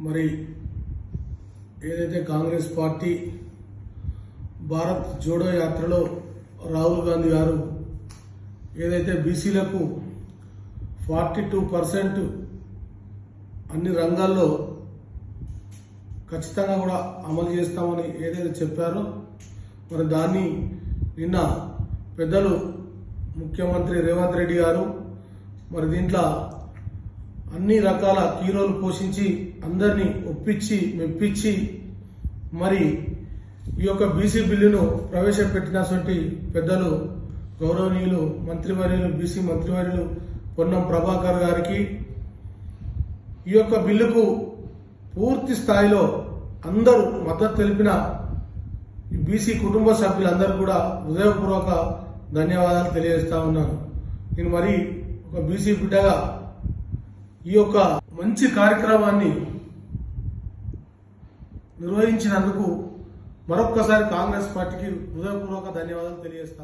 మరి ఏదైతే కాంగ్రెస్ పార్టీ భారత్ జోడో యాత్రలో రాహుల్ గాంధీ గారు ఏదైతే బీసీలకు ఫార్టీ టూ పర్సెంట్ అన్ని రంగాల్లో ఖచ్చితంగా కూడా అమలు చేస్తామని ఏదైతే చెప్పారో మరి దాన్ని నిన్న పెద్దలు ముఖ్యమంత్రి రేవంత్ రెడ్డి గారు మరి దీంట్లో అన్ని రకాల హీరోలు పోషించి అందరినీ ఒప్పించి మెప్పించి మరి ఈ యొక్క బీసీ బిల్లును ప్రవేశపెట్టినటువంటి పెద్దలు గౌరవనీయులు మంత్రివర్యులు బీసీ మంత్రివర్యులు పొన్నం ప్రభాకర్ గారికి ఈ యొక్క బిల్లుకు పూర్తి స్థాయిలో అందరూ మద్దతు తెలిపిన ఈ బీసీ కుటుంబ సభ్యులందరూ కూడా హృదయపూర్వక ధన్యవాదాలు తెలియజేస్తా ఉన్నాను. నేను మరి ఒక బీసీ బిడ్డగా ఈ యొక్క మంచి కార్యక్రమాన్ని నిర్వహించినందుకు మరొక్కసారి కాంగ్రెస్ పార్టీకి హృదయపూర్వక ధన్యవాదాలు తెలియజేస్తా